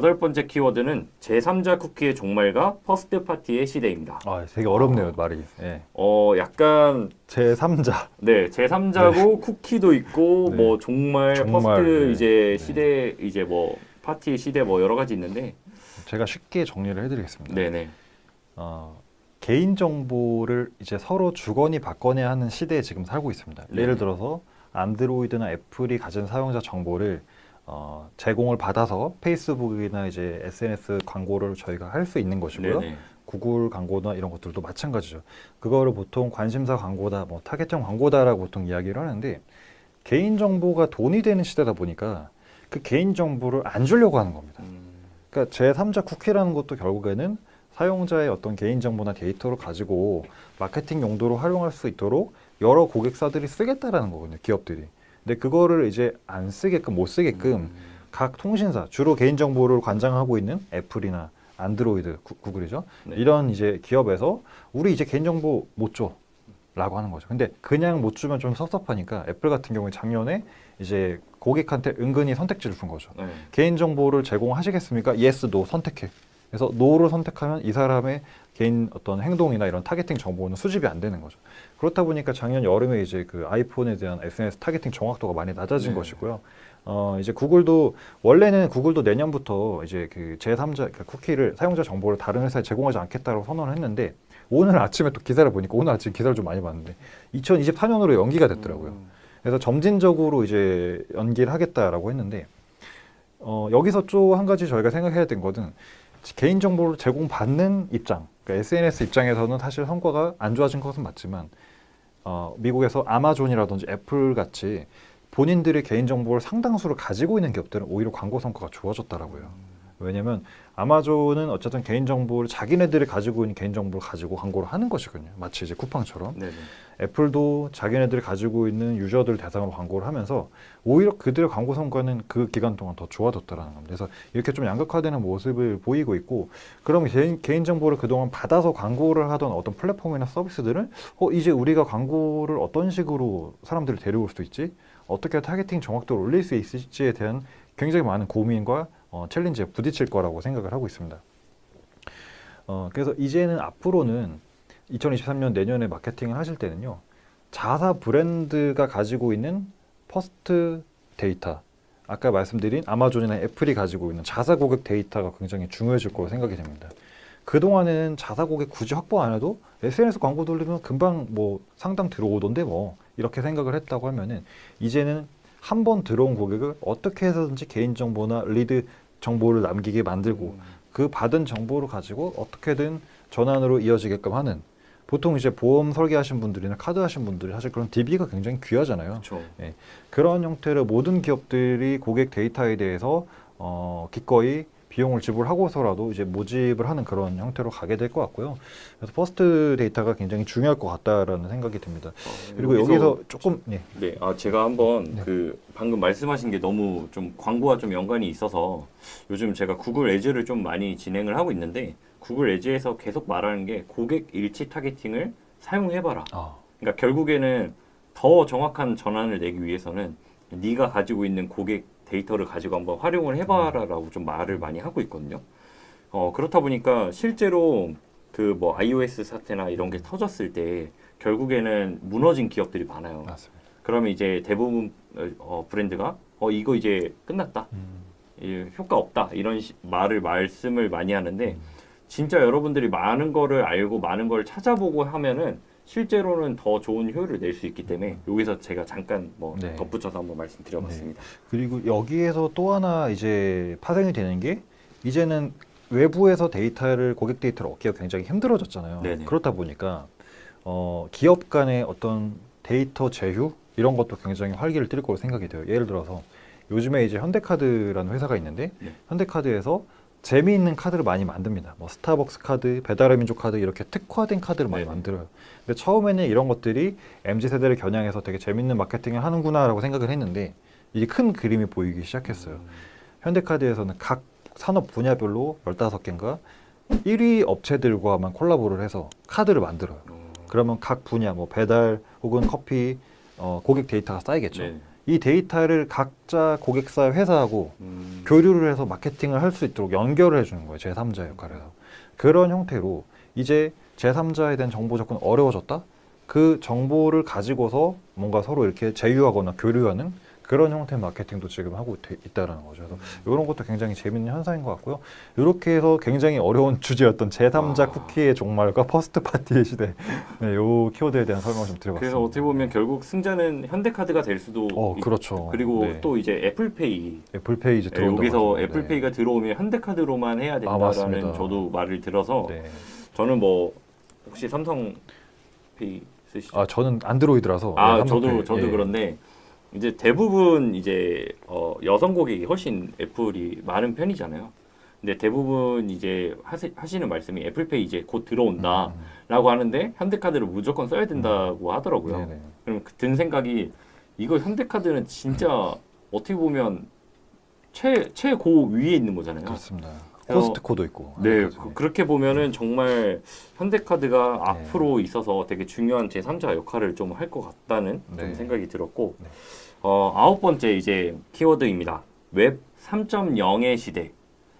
여덟 번째 키워드는 제3자 쿠키의 종말과 퍼스트 파티의 시대입니다. 아, 되게 어렵네요 말이. 예. 어, 약간 제 3자. 네, 제3자고 쿠키도 있고 네. 뭐 종말, 종말, 퍼스트 네. 이제 시대 이제 뭐 파티 시대 뭐 여러 가지 있는데 제가 쉽게 정리를 해드리겠습니다. 네, 네. 어, 개인 정보를 이제 서로 주거니 받거나 하는 시대에 지금 살고 있습니다. 네. 예를 들어서 안드로이드나 애플이 가진 사용자 정보를 어, 제공을 받아서 페이스북이나 이제 SNS 광고를 저희가 할 수 있는 것이고요. 네, 네. 구글 광고나 이런 것들도 마찬가지죠. 그거를 보통 관심사 광고다, 뭐 타겟형 광고다라고 보통 이야기를 하는데 개인 정보가 돈이 되는 시대다 보니까 그 개인 정보를 안 주려고 하는 겁니다. 음, 그러니까 제3자 쿠키라는 것도 결국에는 사용자의 어떤 개인 정보나 데이터를 가지고 마케팅 용도로 활용할 수 있도록 여러 고객사들이 쓰겠다라는 거거든요. 기업들이. 근데 그거를 이제 안 쓰게끔 못 쓰게끔 음, 각 통신사 주로 개인 정보를 관장하고 있는 애플이나 안드로이드 구, 구글이죠. 네. 이런 이제 기업에서 우리 이제 개인 정보 못 줘. 라고 하는 거죠. 근데 그냥 못 주면 좀 섭섭하니까 애플 같은 경우에 작년에 이제 고객한테 은근히 선택지를 준 거죠. 네. 개인 정보를 제공하시겠습니까? yes, no 선택해. 그래서 no를 선택하면 이 사람의 개인 어떤 행동이나 이런 타겟팅 정보는 수집이 안 되는 거죠. 그렇다 보니까 작년 여름에 이제 그 아이폰에 대한 SNS 타겟팅 정확도가 많이 낮아진 네. 것이고요. 어, 이제 구글도 원래는 구글도 내년부터 이제 그 제3자 그 쿠키를 사용자 정보를 다른 회사에 제공하지 않겠다고 선언을 했는데 오늘 아침에 또 기사를 보니까 오늘 아침 기사를 좀 많이 봤는데 2024년으로 연기가 됐더라고요. 음, 그래서 점진적으로 이제 연기를 하겠다라고 했는데 어, 여기서 또 한 가지 저희가 생각해야 된 것은 개인 정보를 제공받는 입장, 그러니까 SNS 입장에서는 사실 성과가 안 좋아진 것은 맞지만 어, 미국에서 아마존이라든지 애플 같이 본인들의 개인 정보를 상당수를 가지고 있는 기업들은 오히려 광고 성과가 좋아졌더라고요. 왜냐면 아마존은 어쨌든 개인 정보를 자기네들이 가지고 있는 개인 정보를 가지고 광고를 하는 것이거든요. 마치 이제 쿠팡처럼. 네, 네. 애플도 자기네들이 가지고 있는 유저들 대상으로 광고를 하면서 오히려 그들의 광고 성과는 그 기간 동안 더 좋아졌다라는 겁니다. 그래서 이렇게 좀 양극화되는 모습을 보이고 있고 그럼 개인, 개인 정보를 그동안 받아서 광고를 하던 어떤 플랫폼이나 서비스들은 어 이제 우리가 광고를 어떤 식으로 사람들을 데려올 수 있지? 어떻게 타겟팅 정확도를 올릴 수 있을지에 대한 굉장히 많은 고민과 어, 챌린지에 부딪힐 거라고 생각을 하고 있습니다. 어, 그래서 이제는 앞으로는 2023년 내년에 마케팅을 하실 때는요. 자사 브랜드가 가지고 있는 퍼스트 데이터, 아까 말씀드린 아마존이나 애플이 가지고 있는 자사 고객 데이터가 굉장히 중요해질 거로 생각이 됩니다. 그동안에는 자사 고객 굳이 확보 안 해도 SNS 광고 돌리면 금방 뭐 상담 들어오던데 뭐 이렇게 생각을 했다고 하면은 이제는 한 번 들어온 고객을 어떻게 해서든지 개인 정보나 리드 정보를 남기게 만들고 음, 그 받은 정보를 가지고 어떻게든 전환으로 이어지게끔 하는 보통 이제 보험 설계하신 분들이나 카드 하신 분들이 사실 그런 DB가 굉장히 귀하잖아요. 그렇죠. 그런 형태로 모든 기업들이 고객 데이터에 대해서 어, 기꺼이 비용을 지불하고서라도 이제 모집을 하는 그런 형태로 가게 될 것 같고요. 그래서 퍼스트 데이터가 굉장히 중요할 것 같다라는 생각이 듭니다. 어, 그리고 여기서 조금 네. 네, 아 제가 한번 네. 그 방금 말씀하신 게 너무 좀 광고와 좀 연관이 있어서 요즘 제가 구글 에즈를 좀 많이 진행을 하고 있는데 구글 에즈에서 계속 말하는 게 고객 일치 타겟팅을 사용해봐라. 아, 그러니까 결국에는 더 정확한 전환을 내기 위해서는 네가 가지고 있는 고객 데이터를 가지고 한번 활용을 해봐라라고 좀 말을 많이 하고 있거든요. 어 그렇다 보니까 실제로 그 뭐 iOS 사태나 이런 게 터졌을 때 결국에는 무너진 기업들이 많아요. 맞습니다. 그러면 이제 대부분 어, 브랜드가 어 이거 이제 끝났다, 음, 이 효과 없다 이런 시- 말을 말씀을 많이 하는데 진짜 여러분들이 많은 거를 알고 많은 걸 찾아보고 하면은 실제로는 더 좋은 효율을 낼 수 있기 때문에 여기서 제가 잠깐 뭐 네. 덧붙여서 한번 말씀드려봤습니다. 그리고 여기에서 또 하나 이제 파생이 되는 게 이제는 외부에서 데이터를 고객 데이터를 얻기가 굉장히 힘들어졌잖아요. 네네. 그렇다 보니까 어, 기업 간의 어떤 데이터 제휴 이런 것도 굉장히 활기를 띨 거로 생각이 돼요. 예를 들어서 요즘에 이제 현대카드라는 회사가 있는데 네. 현대카드에서 재미있는 카드를 많이 만듭니다. 뭐 스타벅스 카드, 배달의 민족 카드 이렇게 특화된 카드를 많이 네네. 만들어요. 근데 처음에는 이런 것들이 mz 세대를 겨냥해서 되게 재밌는 마케팅을 하는구나라고 생각을 했는데 이게 큰 그림이 보이기 시작했어요. 현대카드에서는 각 산업 분야별로 15개인가 1위 업체들과만 콜라보를 해서 카드를 만들어요. 어, 그러면 각 분야 뭐 배달 혹은 커피 어, 고객 데이터가 쌓이겠죠. 네. 이 데이터를 각자 고객사 회사하고 음. 교류를 해서 마케팅을 할 수 있도록 연결을 해주는 거예요. 제3자 역할에서. 그런 형태로 이제 제3자에 대한 정보 접근 어려워졌다? 그 정보를 가지고서 뭔가 서로 이렇게 제휴하거나 교류하는 그런 형태의 마케팅도 지금 하고 돼- 있다라는 거죠. 그래서 이런 것도 굉장히 재밌는 현상인 것 같고요. 이렇게 해서 굉장히 어려운 주제였던 제3자 아. 쿠키의 종말과 퍼스트 파티의 시대. 네, 요 키워드에 대한 설명을 좀 드려봤습니다. 그래서 어떻게 보면 결국 승자는 현대카드가 될 수도 어, 있- 그렇죠. 그리고 네. 또 이제 애플페이 애플페이 이제 네, 들어온다고 여기서 하죠. 애플페이가 들어오면 현대카드로만 해야 된다라는 맞습니다. 저도 말을 들어서 네. 네. 저는 뭐 혹시 삼성페이 쓰시죠? 아 저는 안드로이드라서 아, 네, 저도. 저도 예. 그런데 이제 대부분 이제 어, 여성 고객이 훨씬 애플이 많은 편이잖아요. 근데 대부분 이제 하시, 하시는 말씀이 애플페이 이제 곧 들어온다라고 음, 하는데 현대카드를 무조건 써야 된다고 하더라고요. 네네. 그럼 그든 생각이 이거 현대카드는 진짜 어떻게 보면 최 최고 위에 있는 거잖아요. 그렇습니다. 코스트코도 있고. 네. 그, 그렇게 보면은 정말 현대카드가 네. 앞으로 있어서 되게 중요한 제3자 역할을 좀 할 것 같다는 좀 네. 생각이 들었고, 네. 어, 아홉 번째 이제 키워드입니다. 웹 3.0의 시대.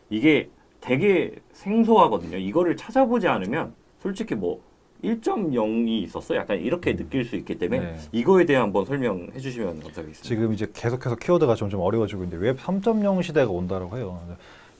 이게 되게 생소하거든요. 이거를 찾아보지 않으면 솔직히 뭐 1.0이 있었어? 약간 이렇게 느낄 수 있기 때문에 네. 이거에 대해 한번 설명해 주시면 감사하겠습니다. 지금 이제 계속해서 키워드가 점점 어려워지고 있는데 웹 3.0 시대가 온다라고 해요.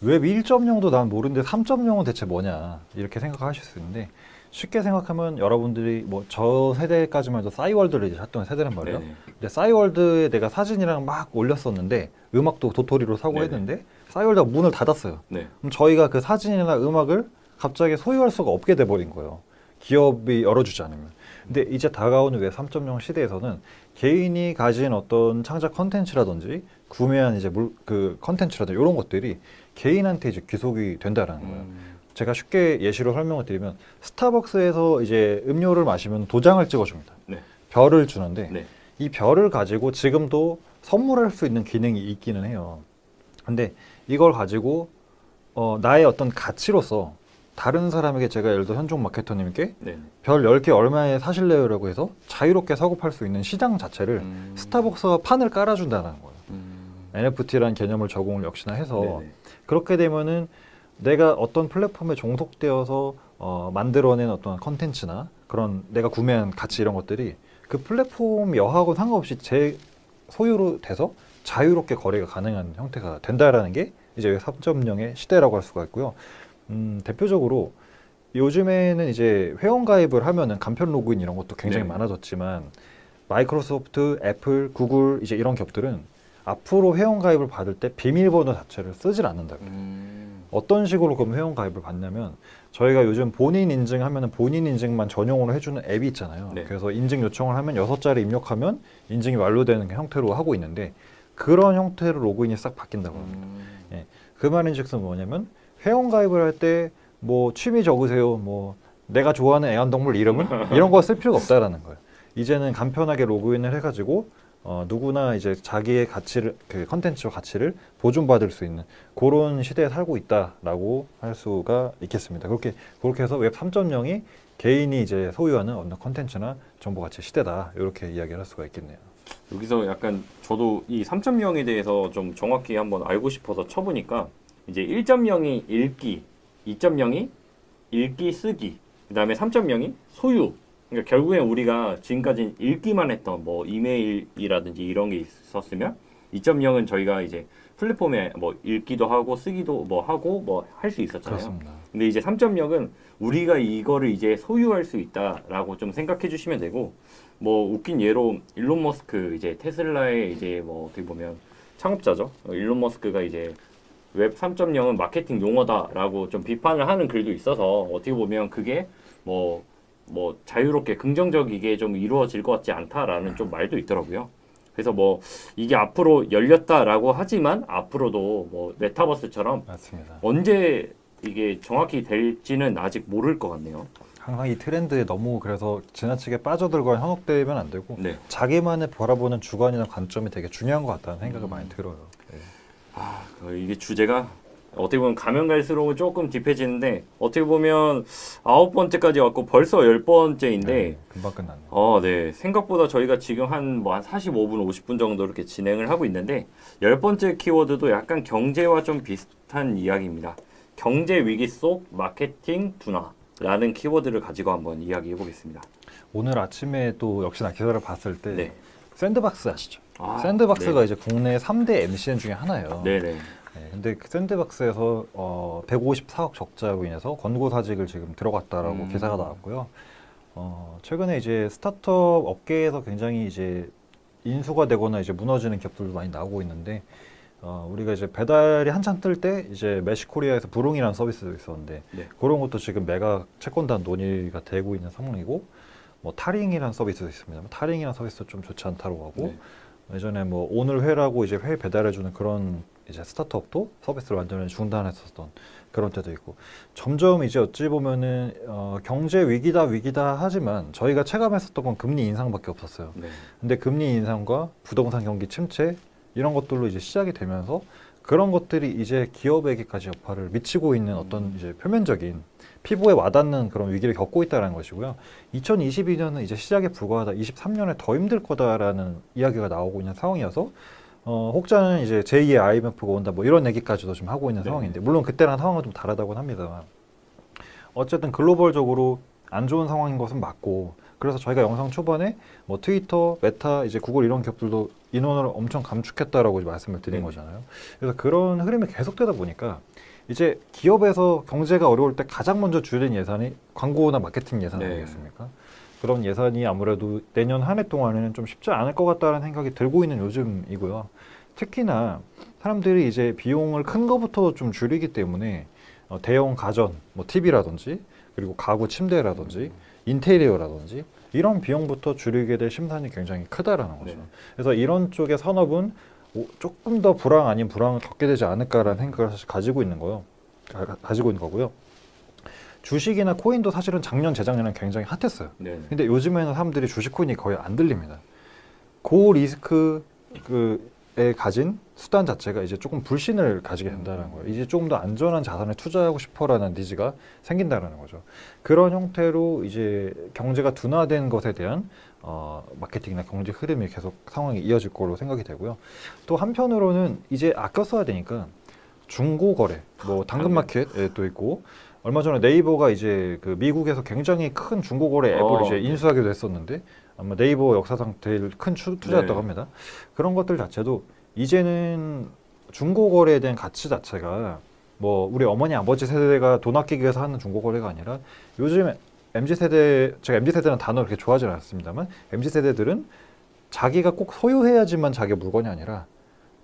웹 1.0도 난 모르는데 3.0은 대체 뭐냐 이렇게 생각하실 수 있는데 쉽게 생각하면 여러분들이 뭐 저 세대까지만 해도 싸이월드를 이제 했던 세대란 말이에요. 네네. 근데 싸이월드에 내가 사진이랑 막 올렸었는데 음악도 도토리로 사고 네네. 했는데 싸이월드가 문을 닫았어요. 네. 그럼 저희가 그 사진이나 음악을 갑자기 소유할 수가 없게 돼버린 거예요. 기업이 열어주지 않으면. 근데 이제 다가오는 웹3.0 시대에서는 개인이 가진 어떤 창작 컨텐츠라든지 구매한 이제 물, 그 컨텐츠라든지 이런 것들이 개인한테 이제 귀속이 된다라는 거예요. 음, 제가 쉽게 예시로 설명을 드리면 스타벅스에서 이제 음료를 마시면 도장을 찍어줍니다. 네. 별을 주는데 네. 이 별을 가지고 지금도 선물할 수 있는 기능이 있기는 해요. 근데 이걸 가지고 어, 나의 어떤 가치로서 다른 사람에게 제가 예를 들어 현종 마케터님께 네. 별 10개 얼마에 사실래요라고 해서 자유롭게 사고 팔 수 있는 시장 자체를 음, 스타벅스가 판을 깔아준다는 거예요. 음, NFT라는 개념을 적용을 역시나 해서 네네. 그렇게 되면은 내가 어떤 플랫폼에 종속되어서 어, 만들어낸 어떤 컨텐츠나 그런 내가 구매한 가치 이런 것들이 그 플랫폼 여하고 상관없이 제 소유로 돼서 자유롭게 거래가 가능한 형태가 된다라는 게 이제 3.0의 시대라고 할 수가 있고요. 음, 대표적으로 요즘에는 이제 회원 가입을 하면은 간편 로그인 이런 것도 굉장히 네. 많아졌지만 마이크로소프트, 애플, 구글 이제 이런 기업들은 앞으로 회원 가입을 받을 때 비밀번호 자체를 쓰질 않는다고요. 음, 어떤 식으로 그럼 회원 가입을 받냐면 저희가 요즘 본인 인증하면 본인 인증만 전용으로 해주는 앱이 있잖아요. 네. 그래서 인증 요청을 하면 여섯 자리 입력하면 인증이 완료되는 형태로 하고 있는데 그런 형태로 로그인이 싹 바뀐다고 합니다. 음, 그 말인즉슨 뭐냐면 회원 가입을 할 때 뭐 취미 적으세요, 뭐 내가 좋아하는 애완동물 이름은 이런 거 쓸 필요가 없다라는 거예요. 이제는 간편하게 로그인을 해가지고 어, 누구나 이제 자기의 가치를 그 컨텐츠와 가치를 보존받을 수 있는 그런 시대에 살고 있다라고 할 수가 있겠습니다. 그렇게 그렇게 해서 웹 3.0이 개인이 이제 소유하는 어떤 컨텐츠나 정보 가치 시대다 이렇게 이야기를 할 수가 있겠네요. 여기서 약간 저도 이 3.0에 대해서 좀 정확히 한번 알고 싶어서 쳐보니까 이제 1.0이 읽기, 2.0이 읽기 쓰기, 그 다음에 3.0이 소유. 그러니까 결국엔 우리가 지금까지 읽기만 했던 뭐 이메일이라든지 이런 게 있었으면 2.0은 저희가 이제 플랫폼에 뭐 읽기도 하고 쓰기도 뭐 하고 뭐 할 수 있었잖아요. 그렇습니다. 근데 이제 3.0은 우리가 이거를 이제 소유할 수 있다라고 좀 생각해 주시면 되고 뭐 웃긴 예로 일론 머스크 이제 테슬라의 이제 뭐 어떻게 보면 창업자죠. 어, 일론 머스크가 이제 웹 3.0은 마케팅 용어다라고 좀 비판을 하는 글도 있어서 어떻게 보면 그게 뭐 뭐 자유롭게 긍정적이게 좀 이루어질 것 같지 않다라는 좀 말도 있더라고요. 그래서 뭐 이게 앞으로 열렸다라고 하지만 앞으로도 뭐 메타버스처럼 맞습니다. 언제 이게 정확히 될지는 아직 모를 것 같네요. 항상 이 트렌드에 너무 그래서 지나치게 빠져들거나 현혹되면 안 되고 네. 자기만의 바라보는 주관이나 관점이 되게 중요한 것 같다는 생각이 음. 많이 들어요. 네. 아, 그 이게 주제가 어떻게 보면 가면 갈수록 조금 딥해지는데 어떻게 보면 아홉 번째까지 왔고 벌써 열 번째인데 네, 금방 끝났네요. 어, 네. 생각보다 저희가 지금 한 뭐한 45분, 50분 정도 이렇게 진행을 하고 있는데 열 번째 키워드도 약간 경제와 좀 비슷한 이야기입니다. 경제 위기 속 마케팅 둔화라는 키워드를 가지고 한번 이야기해 보겠습니다. 오늘 아침에 또 역시나 기사를 봤을 때 네. 샌드박스 아시죠? 아, 샌드박스가 이제 국내 3대 MCN 중에 하나예요. 네, 네. 네, 근데 그 샌드박스에서 어, 154억 적자로 인해서 권고 사직을 지금 들어갔다라고 음. 기사가 나왔고요. 어, 최근에 이제 스타트업 업계에서 굉장히 이제 인수가 되거나 이제 무너지는 기업들도 많이 나오고 있는데 어, 우리가 이제 배달이 한참 뜰 때 이제 메시코리아에서 부릉이라는 서비스도 있었는데 네. 그런 것도 지금 메가 채권단 논의가 되고 있는 상황이고 뭐 타링이라는 서비스도 있습니다. 타링이라는 서비스도 좀 좋지 않다고 하고 네. 예전에 뭐 오늘 회라고 이제 회 배달해주는 그런 이제 스타트업도 서비스를 완전히 중단했었던 그런 때도 있고 점점 이제 어찌 보면은 어, 경제 위기다 위기다 하지만 저희가 체감했었던 건 금리 인상밖에 없었어요. 네. 근데 금리 인상과 부동산 경기 침체 이런 것들로 이제 시작이 되면서 그런 것들이 이제 기업에게까지 여파를 미치고 있는 어떤 이제 표면적인 피부에 와닿는 그런 위기를 겪고 있다는 것이고요. 2022년은 이제 시작에 불과하다. 23년에 더 힘들 거다라는 이야기가 나오고 있는 상황이어서 어, 혹자는 이제 제2의 IMF가 온다 뭐 이런 얘기까지도 좀 하고 있는 네. 상황인데 물론 그때랑 상황은 좀 다르다고는 합니다만 어쨌든 글로벌적으로 안 좋은 상황인 것은 맞고 그래서 저희가 영상 초반에 뭐 트위터, 메타, 이제 구글 이런 기업들도 인원을 엄청 감축했다라고 말씀을 드린 네. 거잖아요. 그래서 그런 흐름이 계속되다 보니까 이제 기업에서 경제가 어려울 때 가장 먼저 줄인 예산이 광고나 마케팅 예산 네. 아니겠습니까? 그런 예산이 아무래도 내년 한 해 동안에는 좀 쉽지 않을 것 같다는 생각이 들고 있는 요즘이고요. 특히나 사람들이 이제 비용을 큰 거부터 좀 줄이기 때문에 어, 대형 가전, 뭐 TV라든지 그리고 가구 침대라든지 인테리어라든지 이런 비용부터 줄이게 될 심산이 굉장히 크다라는 거죠. 네. 그래서 이런 쪽의 산업은 오- 조금 더 불황 아닌 불황을 겪게 되지 않을까라는 생각을 사실 가지고 있는 거요. 가, 가지고 있는 거고요. 주식이나 코인도 사실은 작년 재작년은 굉장히 핫했어요. 네. 근데 요즘에는 사람들이 주식 코인이 거의 안 들립니다. 고 리스크 그에 가진 수단 자체가 이제 조금 불신을 가지게 된다는 거예요. 이제 조금 더 안전한 자산에 투자하고 싶어라는 니즈가 생긴다라는 거죠. 그런 형태로 이제 경제가 둔화된 것에 대한 어, 마케팅이나 경제 흐름이 계속 상황이 이어질 걸로 생각이 되고요. 또 한편으로는 이제 아껴 써야 되니까 중고 거래, 뭐 당근마켓에 또 있고 얼마 전에 네이버가 이제 그 미국에서 굉장히 큰 중고 거래 앱을 어. 이제 인수하기도 했었는데 아마 네이버 역사상 제일 큰 추- 투자였다고 네. 합니다. 그런 것들 자체도 이제는 중고 거래에 대한 가치 자체가 뭐 우리 어머니 아버지 세대가 돈 아끼기 위해서 하는 중고 거래가 아니라 요즘 mz 세대 제가 mz 세대는 단어 를 그렇게 좋아하지는 않습니다만 mz 세대들은 자기가 꼭 소유해야지만 자기 물건이 아니라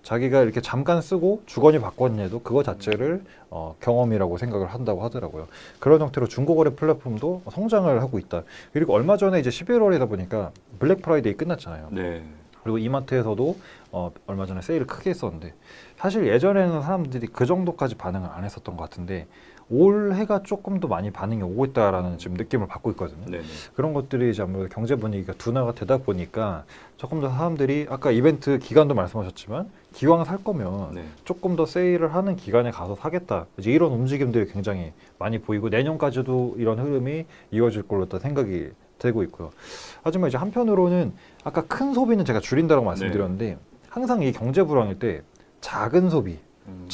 자기가 이렇게 잠깐 쓰고 주거니 받거니 해도 그거 자체를 어, 경험이라고 생각을 한다고 하더라고요. 그런 형태로 중고거래 플랫폼도 성장을 하고 있다. 그리고 얼마 전에 이제 11월이다 보니까 블랙 프라이데이 끝났잖아요. 네. 그리고 이마트에서도 어, 얼마 전에 세일을 크게 했었는데 사실 예전에는 사람들이 그 정도까지 반응을 안 했었던 것 같은데 올해가 조금 더 많이 반응이 오고 있다라는 지금 느낌을 받고 있거든요. 네. 네. 그런 것들이 이제 아무래도 경제 분위기가 둔화가 되다 보니까 조금 더 사람들이 아까 이벤트 기간도 말씀하셨지만 기왕 살 거면 네. 조금 더 세일을 하는 기간에 가서 사겠다. 이제 이런 움직임들이 굉장히 많이 보이고 내년까지도 이런 흐름이 이어질 걸로 또 생각이 되고 있고요. 하지만 이제 한편으로는 아까 큰 소비는 제가 줄인다고 말씀드렸는데 항상 이 경제 불황일 때 작은 소비, 음.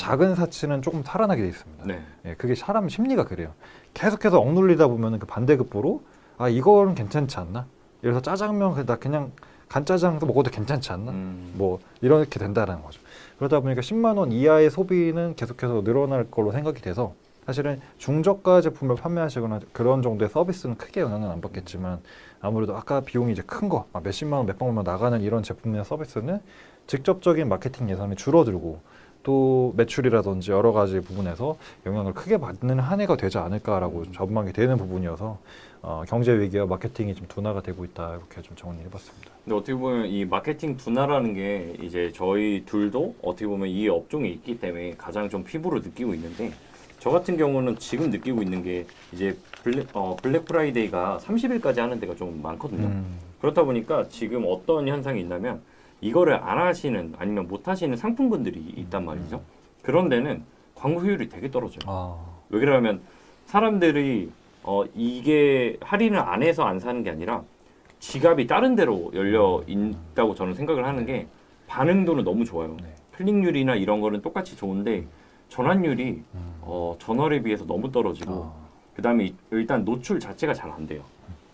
작은 사치는 조금 살아나게 돼 있습니다. 네. 예, 그게 사람 심리가 그래요. 계속해서 억눌리다 보면 그 반대급부로 아 이거는 괜찮지 않나? 그래서 짜장면 그나 그냥 간짜장도 먹어도 괜찮지 않나? 음. 뭐 이렇게 된다라는 거죠. 그러다 보니까 10만 원 이하의 소비는 계속해서 늘어날 걸로 생각이 돼서 사실은 중저가 제품을 판매하시거나 그런 정도의 서비스는 크게 영향은 안 받겠지만 아무래도 아까 비용이 이제 큰 거, 막 몇십만 원, 몇백만 원 나가는 이런 제품이나 서비스는 직접적인 마케팅 예산이 줄어들고 또 매출이라든지 여러 가지 부분에서 영향을 크게 받는 한 해가 되지 않을까라고 전망이 되는 부분이어서 어, 경제 위기와 마케팅이 좀 둔화가 되고 있다 이렇게 좀 정리해봤습니다. 근데 어떻게 보면 이 마케팅 둔화라는 게 이제 저희 둘도 어떻게 보면 이 업종에 있기 때문에 가장 좀 피부로 느끼고 있는데 저 같은 경우는 지금 느끼고 있는 게 이제 블랙, 어, 블랙 프라이데이가 30일까지 하는 데가 좀 많거든요. 음. 그렇다 보니까 지금 어떤 현상이 있냐면 이거를 안 하시는 아니면 못 하시는 상품군들이 있단 말이죠. 그런 데는 광고 효율이 되게 떨어져요. 아, 왜 그러냐면 사람들이 어 이게 할인을 안 해서 안 사는 게 아니라 지갑이 다른 데로 열려 있다고 저는 생각을 하는 게 반응도는 너무 좋아요. 네. 클릭률이나 이런 거는 똑같이 좋은데 전환율이 음. 어 전월에 비해서 너무 떨어지고 아, 그다음에 이- 일단 노출 자체가 잘 안 돼요.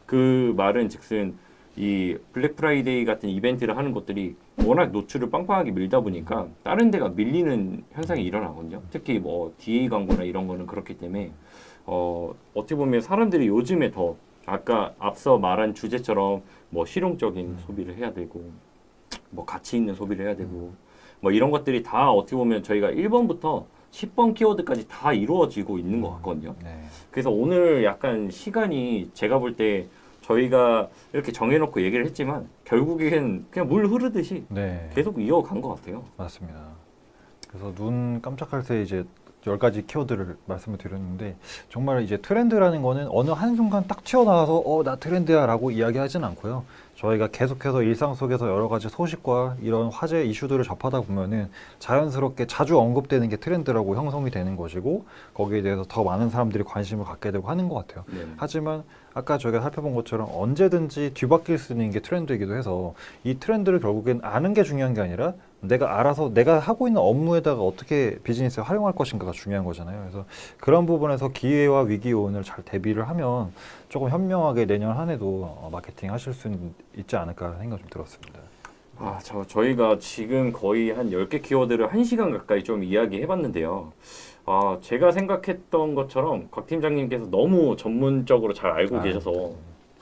그 말은 즉슨 이 블랙 프라이데이 같은 이벤트를 하는 것들이 워낙 노출을 빵빵하게 밀다 보니까 다른 데가 밀리는 현상이 일어나거든요. 특히 뭐 DA 광고나 이런 거는 그렇기 때문에 어 어떻게 보면 사람들이 요즘에 더 아까 앞서 말한 주제처럼 뭐 실용적인 소비를 해야 되고 뭐 가치 있는 소비를 해야 되고 뭐 이런 것들이 다 어떻게 보면 저희가 1번부터 10번 키워드까지 다 이루어지고 있는 것 같거든요. 네. 그래서 오늘 약간 시간이 제가 볼때 저희가 이렇게 정해놓고 얘기를 했지만 결국엔 그냥 물 흐르듯이 네. 계속 이어간 것 같아요. 맞습니다. 그래서 눈 깜짝할 새 이제 열 가지 키워드를 말씀을 드렸는데 정말 이제 트렌드라는 거는 어느 한 순간 딱 튀어나와서 어 나 트렌드야라고 이야기하진 않고요. 저희가 계속해서 일상 속에서 여러 가지 소식과 이런 화제 이슈들을 접하다 보면은 자연스럽게 자주 언급되는 게 트렌드라고 형성이 되는 것이고 거기에 대해서 더 많은 사람들이 관심을 갖게 되고 하는 것 같아요. 네. 하지만 아까 저희가 살펴본 것처럼 언제든지 뒤바뀔 수 있는 게 트렌드이기도 해서 이 트렌드를 결국엔 아는 게 중요한 게 아니라 내가 알아서 내가 하고 있는 업무에다가 어떻게 비즈니스에 활용할 것인가가 중요한 거잖아요. 그래서 그런 부분에서 기회와 위기 요인을 잘 대비를 하면 조금 현명하게 내년 한 해도 어, 마케팅 하실 수 있지 않을까 생각 좀 들었습니다. 아, 저, 저희가 지금 거의 한 10개 키워드를 1시간 가까이 좀 이야기해 봤는데요. 아, 제가 생각했던 것처럼 곽 팀장님께서 너무 전문적으로 잘 알고 아, 계셔서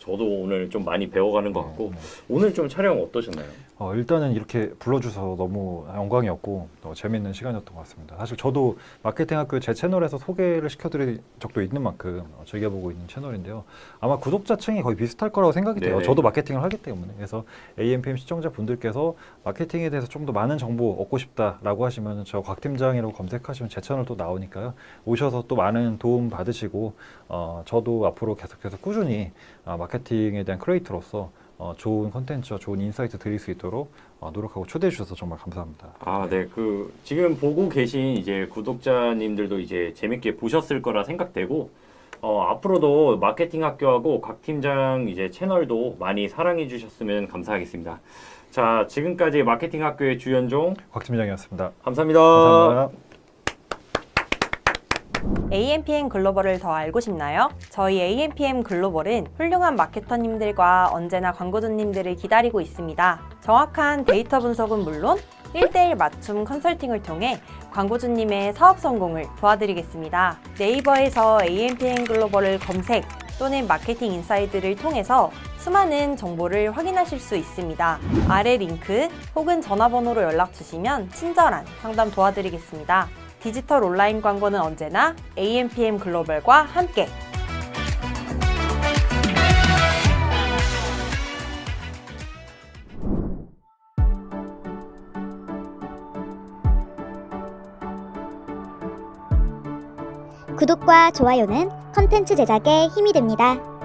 저도 오늘 좀 많이 배워가는 것 같고 네. 오늘 좀 촬영 어떠셨나요? 어, 일단은 이렇게 불러주셔서 너무 영광이었고 또 재밌는 시간이었던 것 같습니다. 사실 저도 마케팅 학교 제 채널에서 소개를 시켜드린 적도 있는 만큼 어, 즐겨보고 있는 채널인데요. 아마 구독자층이 거의 비슷할 거라고 생각이 돼요. 네네. 저도 마케팅을 하기 때문에. 그래서 AMPM 시청자 분들께서 마케팅에 대해서 좀 더 많은 정보 얻고 싶다라고 하시면 저 곽 팀장이라고 검색하시면 제 채널 또 나오니까요. 오셔서 또 많은 도움 받으시고 어, 저도 앞으로 계속해서 꾸준히 어, 마케팅 에 대한 크리에이터로서 어, 좋은 컨텐츠와 좋은 인사이트 드릴 수 있도록 어, 노력하고 초대해 주셔서 정말 감사합니다. 아, 네. 그 지금 보고 계신 이제 구독자님들도 이제 재밌게 보셨을 거라 생각되고 어, 앞으로도 마케팅 학교하고 각 팀장 이제 채널도 많이 사랑해 주셨으면 감사하겠습니다. 자, 지금까지 마케팅 학교의 주연종 곽 팀장이었습니다. 감사합니다. 감사합니다. AMPM 글로벌을 더 알고 싶나요? 저희 AMPM 글로벌은 훌륭한 마케터님들과 언제나 광고주님들을 기다리고 있습니다. 정확한 데이터 분석은 물론 1대1 맞춤 컨설팅을 통해 광고주님의 사업 성공을 도와드리겠습니다. 네이버에서 AMPM 글로벌을 검색 또는 마케팅 인사이드를 통해서 수많은 정보를 확인하실 수 있습니다. 아래 링크 혹은 전화번호로 연락 주시면 친절한 상담 도와드리겠습니다. 디지털 온라인 광고는 언제나 AMPM 글로벌과 함께 구독과 좋아요는 컨텐츠 제작에 힘이 됩니다.